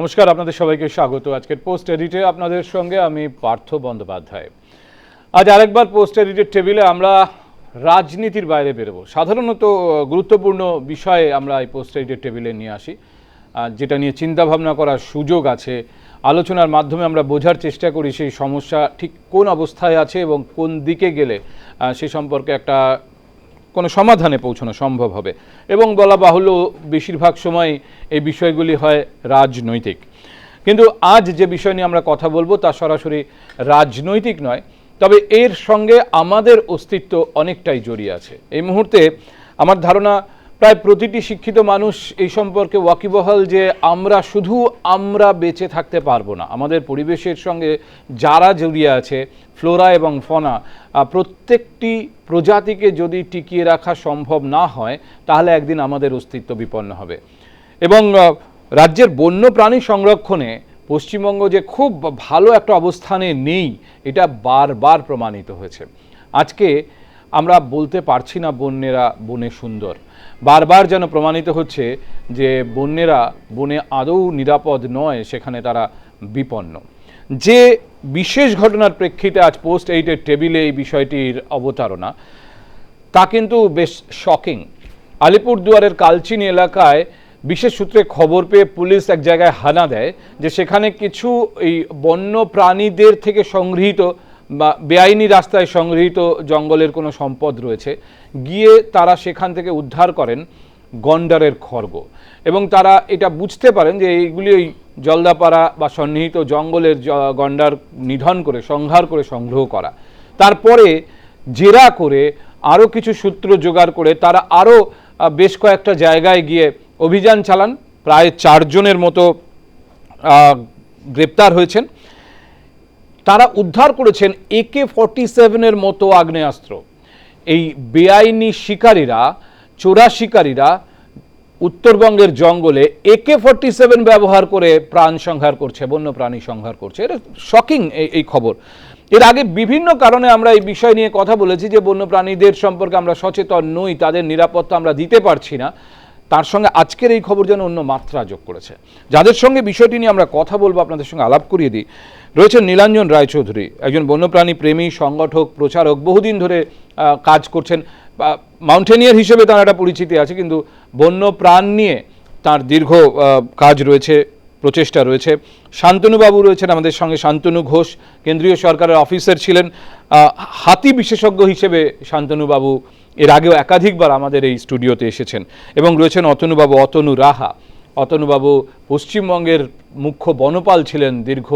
নমস্কার, আপনাদের সবাইকে স্বাগত। আজকের পোস্ট এডিটে আপনাদের সঙ্গে আমি পার্থ বন্দ্যোপাধ্যায়। আজ আরেকবার পোস্ট এডিটের টেবিলে আমরা রাজনীতির বাইরে বেরোবো। সাধারণত গুরুত্বপূর্ণ বিষয়ে আমরা এই পোস্ট এডিটের টেবিলে নিয়ে আসি। যেটা নিয়ে চিন্তা ভাবনা করার সুযোগ আছে, আলোচনার মাধ্যমে আমরা বোঝার চেষ্টা করি সেই সমস্যা ঠিক কোন অবস্থায় আছে এবং কোন দিকে গেলে সে সম্পর্কে একটা কোনো সমাধানে পৌঁছানো সম্ভব হবে। এবং বলা বাহুল্য, বেশিরভাগ সময় এই বিষয়গুলি হয় রাজনৈতিক। কিন্তু আজ যে বিষয় নিয়ে আমরা কথা বলব তা সরাসরি রাজনৈতিক নয়, তবে এর সঙ্গে আমাদের অস্তিত্ব অনেকটাই জড়িয়ে আছে। এই মুহূর্তে আমার ধারণা প্রায় প্রতিটি শিক্ষিত মানুষ এই সম্পর্কে ওয়াকিবহাল যে আমরা শুধু আমরা বেঁচে থাকতে পারব না। আমাদের পরিবেশের সঙ্গে যারা জড়িয়ে আছে, ফ্লোরা এবং ফনা প্রত্যেকটি প্রজাতিকে যদি টিকিয়ে রাখা সম্ভব না হয়, তাহলে একদিন আমাদের অস্তিত্ব বিপন্ন হবে। এবং রাজ্যের বন্য প্রাণী সংরক্ষণে পশ্চিমবঙ্গ যে খুব ভালো একটা অবস্থানে নেই, এটা বারবার প্রমাণিত হয়েছে। আজকে আমরা বলতে পারছি না বন্যেরা বনে সুন্দর। বারবার যেন প্রমাণিত হচ্ছে যে বন্যেরা বনে আদৌ নিরাপদ নয়, সেখানে তারা বিপন্ন। যে বিশেষ ঘটনার প্রেক্ষিতে আজ পোস্ট এইটের টেবিলে এই বিষয়টির অবতারণা, তা কিন্তু বেশ শকিং আলিপুরদুয়ারের কালচিনি এলাকায় বিশেষ সূত্রে খবর পেয়ে পুলিশ এক জায়গায় হানা দেয় যে সেখানে কিছু এই বন্য প্রাণীদের থেকে সংগৃহীত বা বেআইনি রাস্তায় সংগৃহীত জঙ্গলের কোনো সম্পদ রয়েছে, গিয়ে তারা সেখান থেকে উদ্ধার করেন গন্ডারের খর্গ এবং তারা এটা বুঝতে পারেন যে এইগুলি ওই জলদাপাড়া বা সন্নিহিত জঙ্গলের গন্ডার নিধন করে, সংহার করে সংগ্রহ করা। তারপরে জেরা করে আরও কিছু সূত্র জোগাড় করে তারা আরও বেশ কয়েকটা জায়গায় গিয়ে অভিযান চালান। প্রায় চারজনের মতো গ্রেপ্তার হয়েছেন। তারা উদ্ধার করেছেন একে ফর্টি সেভেনের মতো আগ্নেয়াস্ত্র। এই বেআইনি শিকারীরা, চোরা শিকারীরা উত্তরবঙ্গের জঙ্গলে একে ফর্টি সেভেন ব্যবহার করে প্রাণ সংহার করছে বন্য প্রাণী সংহার করছে। এটা শকিং এই খবর। এর আগে বিভিন্ন কারণে আমরা এই বিষয় নিয়ে কথা বলেছি যে বন্য প্রাণীদের সম্পর্কে আমরা সচেতন নই, তাদের নিরাপত্তা আমরা দিতে পারছি না। তার সঙ্গে আজকের এই খবর যেন অন্য মাত্রা যোগ করেছে। যাদের সঙ্গে বিষয়টি নিয়ে আমরা কথা বলব, আপনাদের সঙ্গে আলাপ করিয়ে দিই। রয়েছেন নীলাঞ্জন রায়চৌধুরী, একজন বন্যপ্রাণী প্রেমী, সংগঠক, প্রচারক, বহুদিন ধরে কাজ করছেন। মাউন্টেনিয়ার হিসেবে তার একটা পরিচিতি আছে, কিন্তু বন্য প্রাণ নিয়ে তার দীর্ঘ কাজ রয়েছে, প্রচেষ্টা রয়েছে। শান্তনুবাবু রয়েছেন আমাদের সঙ্গে, শান্তনু ঘোষ, কেন্দ্রীয় সরকারের অফিসার ছিলেন। হাতি বিশেষজ্ঞ হিসেবে শান্তনুবাবু এর আগেও একাধিকবার আমাদের এই স্টুডিওতে এসেছেন এবং রয়েছেন অতনুবাবু অতনু রাহা। অতনুবাবু পশ্চিমবঙ্গের মুখ্য বনপাল ছিলেন দীর্ঘ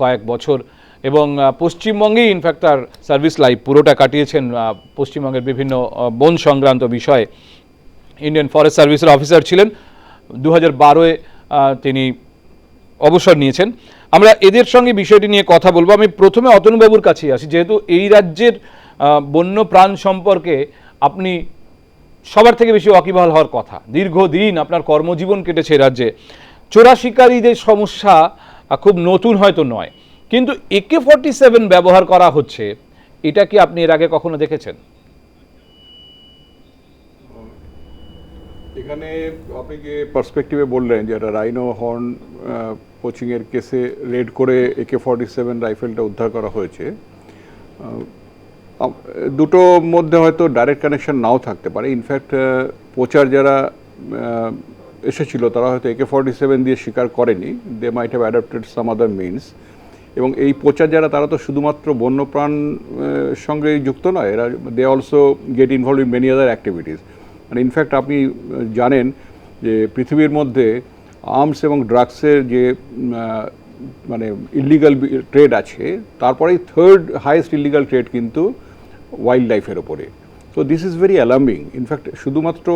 কয়েক বছর এবং পশ্চিমবঙ্গেই ইনফ্যাক্ট তার সার্ভিস লাইফ পুরোটা কাটিয়েছেন পশ্চিমবঙ্গের বিভিন্ন বন সংক্রান্ত বিষয়ে। ইন্ডিয়ান ফরেস্ট সার্ভিসের অফিসার ছিলেন। দু হাজার বারোয় তিনি অবসর নিয়েছেন। আমরা এদের সঙ্গে বিষয়টি নিয়ে কথা বলব। আমি প্রথমে অতনুবাবুর কাছেই আসি। যেহেতু এই রাজ্যের বন্য প্রাণ সম্পর্কে আপনি সবার থেকে বেশি ওয়াকিবহাল হওয়ার কথা। দীর্ঘদিন আপনার কর্মজীবন কেটেছে রাজ্যে। চোরা শিকারীদের সমস্যা খুব নতুন হয়তো নয়। কিন্তু একে ফর্টি সেভেন ব্যবহার করা হচ্ছে, এটা কি আপনি এর আগে কখনো দেখেছেন? এখানে আপনি যে পার্সপেক্টিভে বললেন যে একটা রাইনো হর্ন কোচিংয়ের কেসে রেড করে একে ফর্টি সেভেন রাইফেলটা উদ্ধার করা হয়েছে দুটো মধ্যে হয়তো ডাইরেক্ট কানেকশন নাও থাকতে পারে। ইনফ্যাক্ট প্রচার যারা এসেছিল, তারা হয়তো একে ফর্টি সেভেন দিয়ে স্বীকার করেনি। They might have adapted some other means এবং এই প্রচার যারা, তারা তো শুধুমাত্র বন্যপ্রাণ সঙ্গে যুক্ত নয়, এরা they also get involve in many other activities মানে ইনফ্যাক্ট আপনি জানেন যে পৃথিবীর মধ্যে আর্মস এবং ড্রাগসের যে মানে ইলিগাল ট্রেড আছে, তারপরেই থার্ড হাইয়েস্ট ইলিগাল ট্রেড কিন্তু ওয়াইল্ড লাইফের ওপরে তো this is very alarming in fact শুধুমাত্র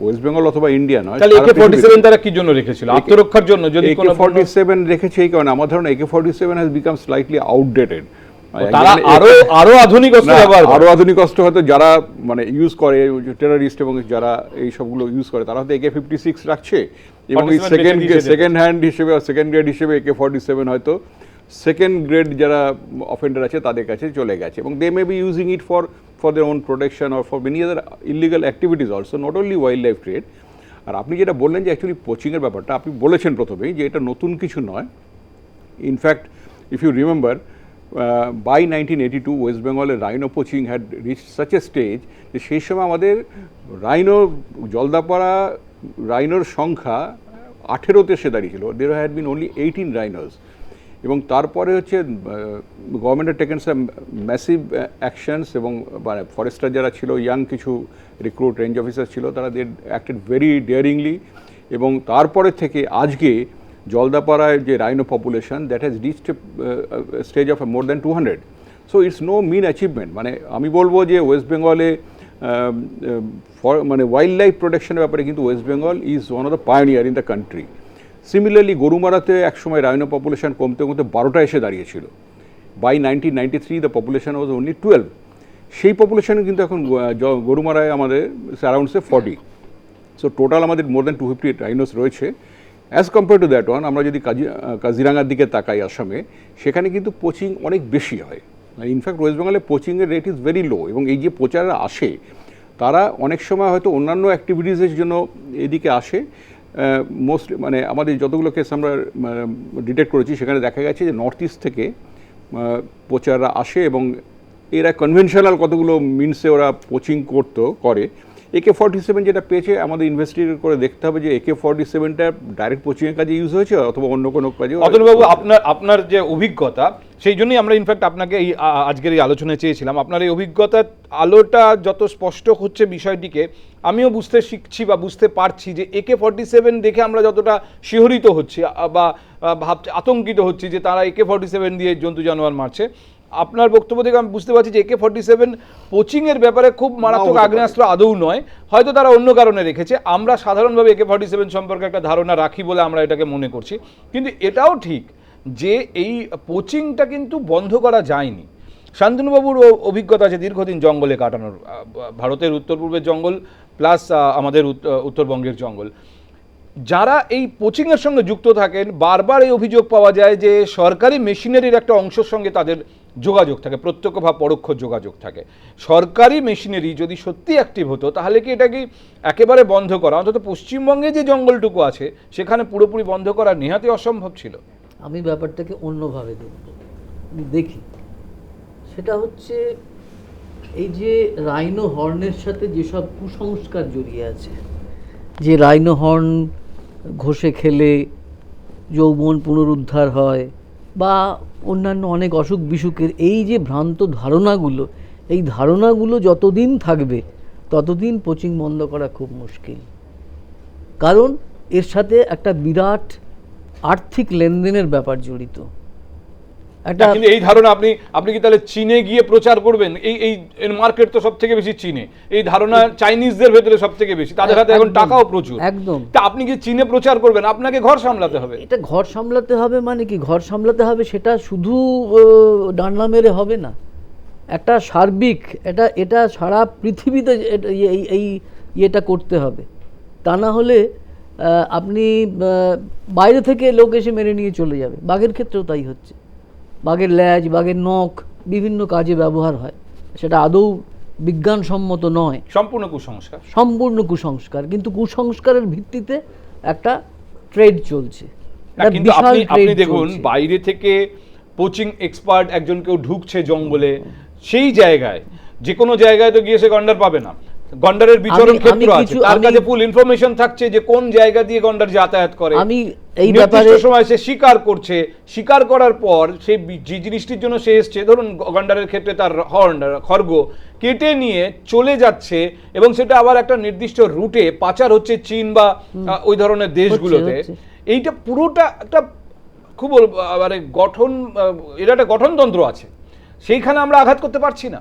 ওয়েস্ট বেঙ্গল অথবা ইন্ডিয়া নয় তাহলে একে ফর্টি পৃথিবীতে- সেভেন তারা কি জন্য রেখেছিল? আত্মরক্ষার জন্য যদি কোনো ফর্টি সেভেন রেখেছে এই কারণে। আমার ধারণা AK forty seven has become slightly outdated তারা আরও আরও আধুনিক অস্ত্র ব্যবহার আরও আধুনিক অস্ত্র হয়তো যারা মানে ইউজ করে টেরারিস্ট এবং যারা এই সবগুলো ইউজ করে তারা হয়তো একে ফিফটি সিক্স রাখছে। এবং সেকেন্ড সেকেন্ড হ্যান্ড হিসেবে সেকেন্ড গ্রেড হিসেবে একে ফর্টি সেভেন হয়তো সেকেন্ড গ্রেড যারা অফেন্ডার আছে, তাদের কাছে চলে গেছে এবং they may be using it for for their own protection or for many other illegal activities also not only wild life trade আর আপনি যেটা বললেন যে অ্যাকচুয়ালি কোচিংয়ের ব্যাপারটা, আপনি বলেছেন প্রথমেই যে এটা নতুন কিছু নয়। In fact if you remember by nineteen eighty two West বেঙ্গলের rhino poaching had reach such a stage যে সেই সময় আমাদের রাইনো জলদাপাড়া রাইনোর সংখ্যা আঠেরোতে সে দাঁড়িয়েছিল their had been only eighteen rhinos এবং তারপরে হচ্ছে গভর্নমেন্টের টেকেন সাম ম্যাসিভ অ্যাকশনস এবং মানে ফরেস্টার যারা ছিল ইয়াং কিছু রিক্রুট রেঞ্জ অফিসার ছিল, তারা দে অ্যাক্টেড ভেরি ডেয়ারিংলি এবং তারপরে থেকে আজকে জলদাপাড়ায় যে rhino population that has reached stage of more than two hundred so it's no mean achievement মানে আমি বলব যে ওয়েস্ট বেঙ্গলে মানে ওয়াইল্ড লাইফ প্রোটেকশনের ব্যাপারে কিন্তু West Bengal is one of the pioneer in the country similarly গরুমারাতে একসময় রাইনো পপুলেশন কমতে কমতে বারোটা এসে দাঁড়িয়েছিল। By nineteen ninety three the population was only twelve সেই পপুলেশন কিন্তু এখন গরুমারায় আমাদের অ্যারাউন্ডসে ফর্টি সো টোটাল আমাদের more than two fifty rhinos রয়েছে। As compare to that one আমরা যদি কাজি কাজিরাঙ্গার দিকে তাকাই আসামে, সেখানে কিন্তু পোচিং অনেক বেশি হয়। ইনফ্যাক্ট ওয়েস্ট বেঙ্গলে পোচিংয়ের রেট ইজ ভেরি লো এবং এই যে প্রচাররা আসে, তারা অনেক সময় হয়তো অন্যান্য অ্যাক্টিভিটিসের জন্য এদিকে আসে। মোস্টলি মানে আমাদের যতগুলো কেস আমরা ডিটেক্ট করেছি, সেখানে দেখা গেছে যে নর্থ ইস্ট থেকে প্রচাররা আসে এবং এরা কনভেনশনাল কতগুলো মিনসে ওরা কোচিং করতো, করে। একে ফর্টি সেভেন যেটা পেয়েছে, আমাদের ইনভেস্টিগেট করে দেখতে হবে যে একে ফর্টি সেভেনটা ডাইরেক্ট কোচিংয়ের কাজে ইউজ হয়েছে অথবা অন্য কোনো কাজে অতনুবাবু, আপনার আপনার যে অভিজ্ঞতা, সেই জন্যই আমরা ইনফ্যাক্ট আপনাকে এই আজকের এই আলোচনায় চেয়েছিলাম। আপনার এই অভিজ্ঞতার আলোটা যত স্পষ্ট হচ্ছে বিষয়টিকে, আমিও বুঝতে শিখছি বা বুঝতে পারছি যে একে ফর্টি সেভেন দেখে আমরা যতটা শিহরিত হচ্ছি বা ভাবছি, আতঙ্কিত হচ্ছি যে তারা একে ফর্টি সেভেন দিয়ে জন্তু জানোয়ার মারছে। আপনার বক্তব্য থেকে আমি বুঝতে পারছি যে একে ফর্টি সেভেন কোচিংয়ের ব্যাপারে খুব মারাত্মক আগ্নেয়াস্ত্র আদৌ নয়। হয়তো তারা অন্য কারণে রেখেছে। আমরা সাধারণভাবে একে ফর্টি সেভেন সম্পর্কে একটা ধারণা রাখি বলে আমরা এটাকে মনে করছি। কিন্তু এটাও ঠিক যে এই কোচিংটা কিন্তু বন্ধ করা যায়নি। শান্তনুবাবুর অভিজ্ঞতা আছে দীর্ঘদিন জঙ্গলে কাটানোর ভারতের উত্তর পূর্বের জঙ্গল প্লাস আমাদের উত্ত- উত্তরবঙ্গের জঙ্গল। যারা এই কোচিংয়ের সঙ্গে যুক্ত থাকেন বারবার এই অভিযোগ পাওয়া যায় যে সরকারি মেশিনারির একটা অংশের সঙ্গে তাদের যোগাযোগ থাকে, প্রত্যক্ষ বা পরোক্ষ যোগাযোগ থাকে। সরকারি মেশিনারি যদি সত্যি অ্যাক্টিভ হতো, তাহলে কি এটা কি একেবারে বন্ধ করা? অন্তত পশ্চিমবঙ্গে যে জঙ্গলটুকু আছে, সেখানে পুরোপুরি বন্ধ করা নেহাতি অসম্ভব ছিল। আমি ব্যাপারটাকে অন্যভাবে দেখব। দেখি। সেটা হচ্ছে, এই যে রাইনো হর্নের সাথে যেসব কুসংস্কার জড়িয়ে আছে, যে রাইনো হর্ন ঘষে খেলে যৌবন পুনরুদ্ধার হয় বা অন্যান্য অনেক অসুখ বিসুখের এই যে ভ্রান্ত ধারণাগুলো, এই ধারণাগুলো যতদিন থাকবে, ততদিন কোচিং বন্ধ করা খুব মুশকিল। কারণ এর সাথে একটা বিরাট আর্থিক লেনদেনের ব্যাপার জড়িত। একটা কিন্তু এই ধারণা আপনি আপনি কি তাহলে চীনে গিয়ে প্রচার করবেন? এই এই মার্কেট তো সব থেকে বেশি চীনে। এই ধারণা চাইনিজদের ভেতরে সব থেকে বেশি। তাদের হাতে এখন টাকাও প্রচুর। একদম। তা আপনি কি চীনে প্রচার করবেন? আপনাকে ঘর সামলাতে হবে। এটা ঘর সামলাতে হবে মানে কি? ঘর সামলাতে হবে সেটা শুধু ডান্ডা মেরে হবে না। একটা সার্বিক এটা এটা সারা পৃথিবীতে এটা- এই এই ইয়েটা করতে হবে। তা না হলে আপনি বাইরে থেকে লোক এসে মেরে নিয়ে চলে যাবে। বাঘের ক্ষেত্রেও তাই হচ্ছে। বাঘের ল্যাজ বাঘের নখ বিভিন্ন কাজে ব্যবহার হয়। সেটা আদৌ বিজ্ঞানসম্মত নয়। সম্পূর্ণ কুসংস্কার। সম্পূর্ণ কুসংস্কার। কিন্তু কুসংস্কারের ভিত্তিতে একটা ট্রেড চলছে। কিন্তু আপনি আপনি দেখুন বাইরে থেকে কোচিং এক্সপার্ট একজন কেউ ঢুকছে জঙ্গলে সেই জায়গায় যে কোনো জায়গায় তো গিয়ে সে গন্ডার পাবে না। গন্ডারের বিচরণ ক্ষেত্র আছে। তার কাছে ফুল ইনফরমেশন থাকছে যে কোন জায়গা দিয়ে গন্ডার যাতায়াত করে। আমি এই ব্যাপারে সময় সে শিকার করছে। শিকার করার পর সে যে জিনিসটির জন্য সে এসছে ধরুন গন্ডারের ক্ষেত্রে তার হর্ন খড়গ কেটে নিয়ে চলে যাচ্ছে এবং সেটা আবার একটা নির্দিষ্ট রুটে পাচার হচ্ছে চীন বা ওই ধরনের দেশগুলোতে। এইটা পুরোটা একটা খুব মানে গঠন এটা একটা গঠনতন্ত্র আছে। সেইখানে আমরা আঘাত করতে পারছি না।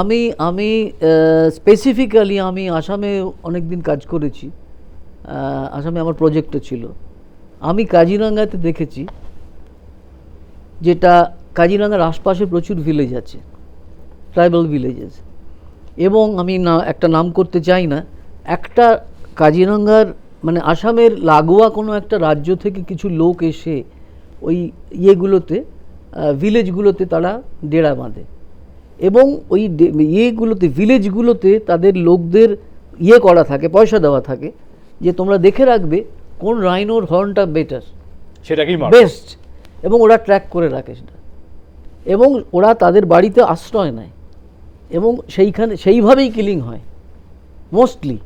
আমি আমি স্পেসিফিক্যালি আমি আসামে অনেক দিন কাজ করেছি। আসামে আমার প্রজেক্টও ছিল। আমি কাজিরাঙ্গাতে দেখেছি, যেটা কাজিরাঙ্গার আশপাশে প্রচুর ভিলেজ আছে ট্রাইবাল ভিলেজেস এবং আমি না, একটা নাম করতে চাই না, একটা কাজিরাঙ্গার মানে আসামের লাগোয়া কোনো একটা রাজ্য থেকে কিছু লোক এসে ওই ইয়েগুলোতে ভিলেজগুলোতে তারা ডেরা বাঁধে। এবং ওই ইয়েগুলোতে ভিলেজগুলোতে তাদের লোকদের ইয়ে করা থাকে পয়সা দেওয়া থাকে যে তোমরা দেখে রাখবে কোন রাইনোর হর্নটা বেটার সেটা কি বেস্ট এবং ওরা ট্র্যাক করে রাখে সেটা। এবং ওরা তাদের বাড়িতে আশ্রয় নেয় এবং সেইখানে সেইভাবেই কিলিং হয় মোস্টলি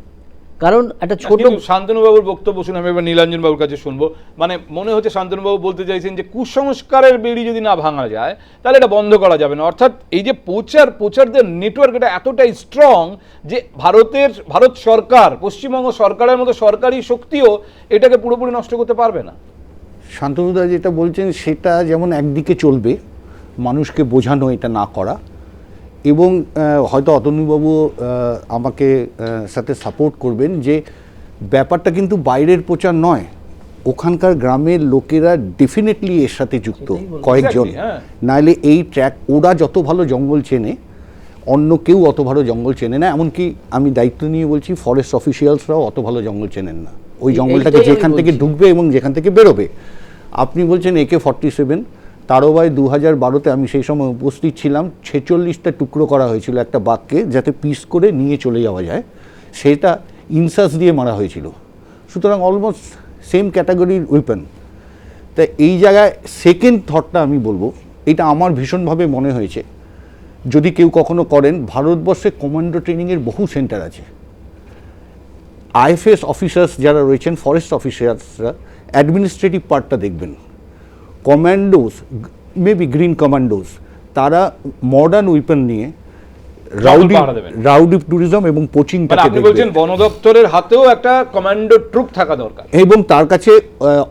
কারণ একটা ছোট শান্তনুবাবুর বক্তব্য শুনে আমি এবার নীলাঞ্জন বাবুর কাছে শুনব। মানে মনে হচ্ছে শান্তনুবাবু বলতে চাইছেন যে কুসংস্কারের বেড়ি যদি না ভাঙা যায় তাহলে এটা বন্ধ করা যাবে না। অর্থাৎ এই যে প্রচার প্রচারদের নেটওয়ার্ক এটা এতটাই স্ট্রং যে ভারতের ভারত সরকার পশ্চিমবঙ্গ সরকারের মতো সরকারি শক্তিও এটাকে পুরোপুরি নষ্ট করতে পারবে না। শান্তনুদা যেটা বলছেন সেটা যেমন একদিকে চলবে মানুষকে বোঝানো এটা না করা এবং হয়তো অতনুবাবু আমাকে সাথে সাপোর্ট করবেন যে ব্যাপারটা কিন্তু বাইরের প্রচার নয়। ওখানকার গ্রামের লোকেরা ডেফিনেটলি এর সাথে যুক্ত কয়েকজন। হ্যাঁ। নাহলে এই ট্র্যাক ওরা যত ভালো জঙ্গল চেনে অন্য কেউ অত ভালো জঙ্গল চেনে না এমনকি আমি দায়িত্ব নিয়ে বলছি ফরেস্ট অফিসিয়ালসরাও অত ভালো জঙ্গল চেনেন না। ওই জঙ্গলটাকে যেখান থেকে ঢুকবে এবং যেখান থেকে বেরোবে। আপনি বলছেন একে ফর্টি সেভেন তারোবাই দু হাজার বারোতে আমি সেই সময় উপস্থিত ছিলাম। ছেচল্লিশটা টুকরো করা হয়েছিল একটা বাঘকে, যাতে পিস করে নিয়ে চলে যাওয়া যায়। সেটা ইনসাস দিয়ে মারা হয়েছিল। সুতরাং অলমোস্ট সেম ক্যাটাগরির উইপেন তা এই জায়গায় সেকেন্ড থটটা আমি বলব, এটা আমার ভীষণভাবে মনে হয়েছে। যদি কেউ কখনো করেন, ভারতবর্ষে কমান্ডো ট্রেনিংয়ের বহু সেন্টার আছে। আইএফএস অফিসার্স যারা রয়েছেন ফরেস্ট অফিসার্সরা অ্যাডমিনিস্ট্রেটিভ পার্টটা দেখবেন। কমান্ডোস মেবি গ্রিন কমান্ডোস তারা মডার্ন উইপন নিয়ে রাউডি রাউডি ট্যুরিজম এবং মানে আপনি বলছেন বন দপ্তরের হাতেও একটা কমান্ডো ট্রুপ থাকা দরকার। এবং তার কাছে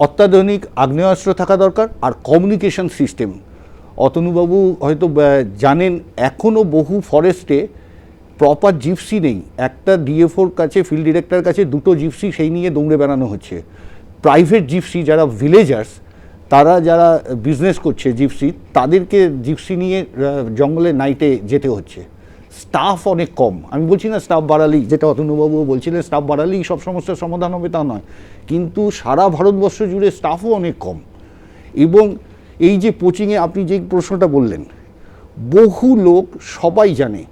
অত্যাধুনিক আগ্নেয়াস্ত্র থাকা দরকার আর কমিউনিকেশন সিস্টেম অতনুবাবু হয়তো জানেন এখনও বহু ফরেস্টে প্রপার জিপসি নেই। একটা ডিএফওর কাছে ফিল্ড ডিরেক্টর কাছে দুটো জিপসি সেই নিয়ে দৌড়ে বেড়ানো হচ্ছে। প্রাইভেট জিপসি যারা ভিলেজার্স তারা যারা বিজনেস করছে জিপসি তাদেরকে জিপসি নিয়ে জঙ্গলে নাইটে যেতে হচ্ছে। স্টাফ অনেক কম। আমি বলছি না স্টাফ বাড়ালেই, যেটা অতনুবাবুও বলছিলেন স্টাফ বাড়ালেই সব সমস্যার সমাধান হবে তা নয়। কিন্তু সারা ভারতবর্ষ জুড়ে স্টাফও অনেক কম। এবং এই যে কোচিংয়ে আপনি যে প্রশ্নটা বললেন, বহু লোক সবাই জানে,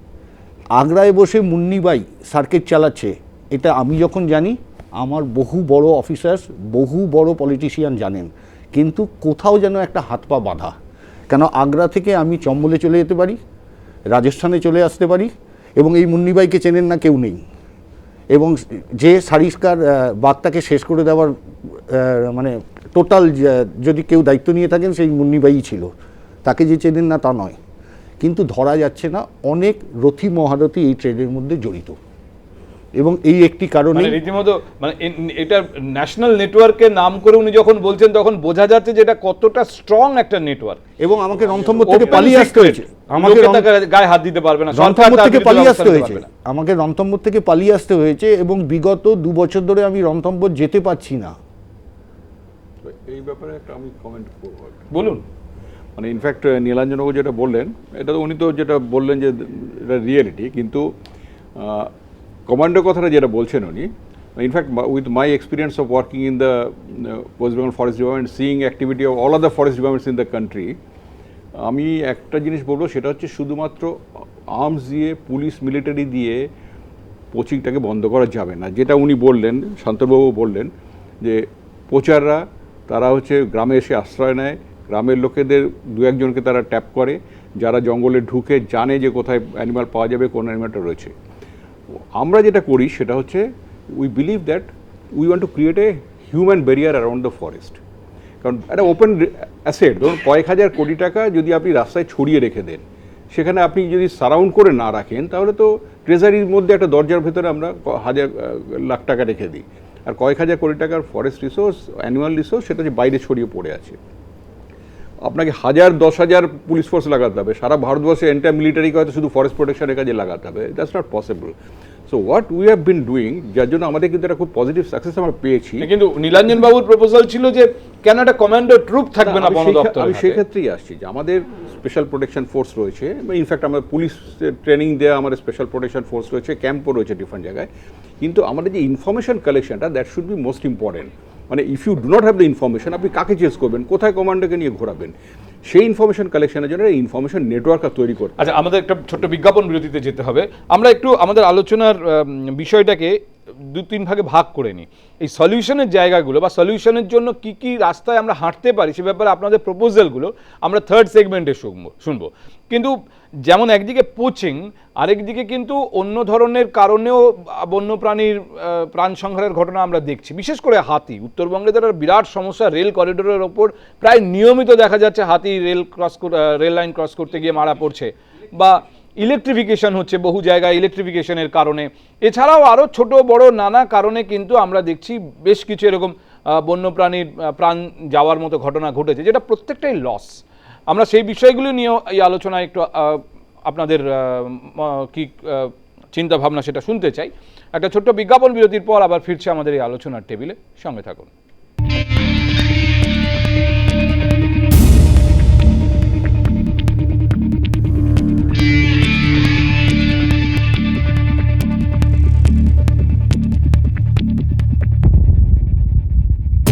আগ্রায় বসে মুন্নিবাই সার্কিট চালাচ্ছে। এটা আমি যখন জানি, আমার বহু বড় অফিসার্স বহু বড় পলিটিশিয়ান জানেন। কিন্তু কোথাও যেন একটা হাত পা বাঁধা। কেন আগ্রা থেকে আমি চম্বলে চলে যেতে পারি, রাজস্থানে চলে আসতে পারি, এবং এই মুন্নিবাইকে চেনেন না কেউ নেই। এবং যে সারিস্কার বাঘটাকে শেষ করে দেওয়ার মানে টোটাল যদি কেউ দায়িত্ব নিয়ে থাকেন, সেই মুন্নিবাই ছিল। তাকে যে চেনেন না তা নয়। কিন্তু ধরা যাচ্ছে না, অনেক রথী মহারথী এই ট্রেডের মধ্যে জড়িত। এবং এই একটি কারণে মানে রীতিমতো মানে এটা ন্যাশনাল নেটওয়ার্কের নাম করে উনি যখন বলছেন তখন বোঝা যাচ্ছে যে এটা কতটা স্ট্রং একটা নেটওয়ার্ক এবং আমাকে রণথম্বর থেকে পালিয়ে আসতে হয়েছে। আমাকে গায়ে হাত দিতে পারবে না রণথম্বর থেকে পালিয়ে আসতে হয়েছে। আমাকে রণথম্বর থেকে পালিয়ে আসতে হয়েছে এবং বিগত দু বছর ধরে আমি রণথম্বর যেতে পারছি না। তো এই ব্যাপারে একটা আমি কমেন্ট করব বলুন। মানে ইনফ্যাক্ট নীলাঞ্জনবাবু যেটা বললেন এটা তো উনি তো যেটা বললেন যে এটা রিয়েলিটি কিন্তু কমান্ডো কথাটা যেটা বলছেন উনি in fact with my experience of working in the West Bengal forest department seeing activity of all other forest departments in the country আমি একটা জিনিস বলব, সেটা হচ্ছে শুধুমাত্র আর্মস দিয়ে পুলিশ মিলিটারি দিয়ে কোচিংটাকে বন্ধ করা যাবে না। যেটা উনি বললেন, শান্তবাবু বললেন, যে প্রচাররা, তারা হচ্ছে গ্রামে এসে আশ্রয় নেয়, গ্রামের লোকেদের দু একজনকে তারা ট্যাপ করে, যারা জঙ্গলে ঢুকে জানে যে কোথায় অ্যানিমাল পাওয়া যাবে, কোন অ্যানিমালটা রয়েছে। আমরা যেটা করি সেটা হচ্ছে we believe that we want to create a human barrier around the forest কারণ একটা ওপেন অ্যাসেট ধরুন কয়েক হাজার কোটি টাকা যদি আপনি রাস্তায় ছড়িয়ে রেখে দেন, সেখানে আপনি যদি সারাউন্ড করে না রাখেন, তাহলে তো ট্রেজারির মধ্যে একটা দরজার ভেতরে আমরা হাজার লাখ টাকা রেখে দিই। আর কয়েক হাজার কোটি টাকার ফরেস্ট রিসোর্স অ্যানুয়াল রিসোর্স সেটা যে বাইরে ছড়িয়ে পড়ে আছে। আপনাকে হাজার দশ হাজার পুলিশ ফোর্স লাগাতে হবে। সারা ভারতবর্ষে এন্টার মিলিটারিকে হয়তো শুধু ফরেস্ট প্রোটেকশনের কাজে লাগাতে হবে। That's not possible so what we have been doing যার জন্য আমাদের কিন্তু একটা খুব পজিটিভ সাকসেস আমরা পেয়েছি। কিন্তু নীলাঞ্জন বাবুর প্রপোজাল ছিল যে কেন একটা কমান্ডো ট্রুপ থাকবে না আমি বন দপ্তর আমি সেক্ষেত্রেই আসছি যে আমাদের স্পেশাল প্রোটেকশন ফোর্স রয়েছে। ইনফ্যাক্ট আমাদের পুলিশ ট্রেনিং দেওয়া আমাদের স্পেশাল প্রোটেকশন ফোর্স রয়েছে ক্যাম্পও রয়েছে ডিফারেন্ট জায়গায়। কিন্তু আমাদের যে ইনফরমেশন কালেকশনটা that should be most important মানে if you do not have the information আপনি কাকে চেস করবেন? কোথায় কমান্ডোকে নিয়ে ঘোরাবেন? সেই ইনফরমেশন কালেকশনের জন্য ইনফরমেশন নেটওয়ার্ক তৈরি করতে আচ্ছা আমাদের একটা ছোট্ট বিজ্ঞাপন বিরতিতে যেতে হবে। আমরা একটু আমাদের আলোচনার বিষয়টাকে দু তিন ভাগে ভাগ করে নিই। এই সলিউশনের জায়গাগুলো বা সলিউশনের জন্য কি কি রাস্তায় আমরা হাঁটতে পারি সে ব্যাপারে আপনাদের প্রপোজালগুলো আমরা থার্ড সেগমেন্টে শুনব শুনব। কিন্তু যেমন একদিকে পোচিং আরেকদিকে কিন্তু অন্য ধরনের কারণেও বন্যপ্রাণীর প্রাণ সংহারের ঘটনা আমরা দেখছি। বিশেষ করে হাতি। উত্তরবঙ্গে তো একটা বিরাট সমস্যা রেল করিডোরের ওপর প্রায় নিয়মিত দেখা যাচ্ছে হাতি rail cross rail line cross করতে গিয়ে মারা পড়ছে। বা ইলেকট্রিফিকেশন হচ্ছে বহু জায়গায় ইলেকট্রিফিকেশনের কারণে। এছাড়াও আরও ছোট বড় নানা কারণে কিন্তু আমরা দেখছি বেশ কিছু এরকম বন্যপ্রাণীর প্রাণ যাওয়ার মতো ঘটনা ঘটেছে যেটা প্রত্যেকটাই লস আমরা সেই বিষয়গুলো নিয়েও এই আলোচনায় একটু আপনাদের কি আহ, চিন্তা ভাবনা সেটা শুনতে চাই। একটা ছোট্ট বিজ্ঞাপন বিরতির পর আবার ফিরছে আমাদের এই আলোচনার টেবিলে। সঙ্গে থাকুন।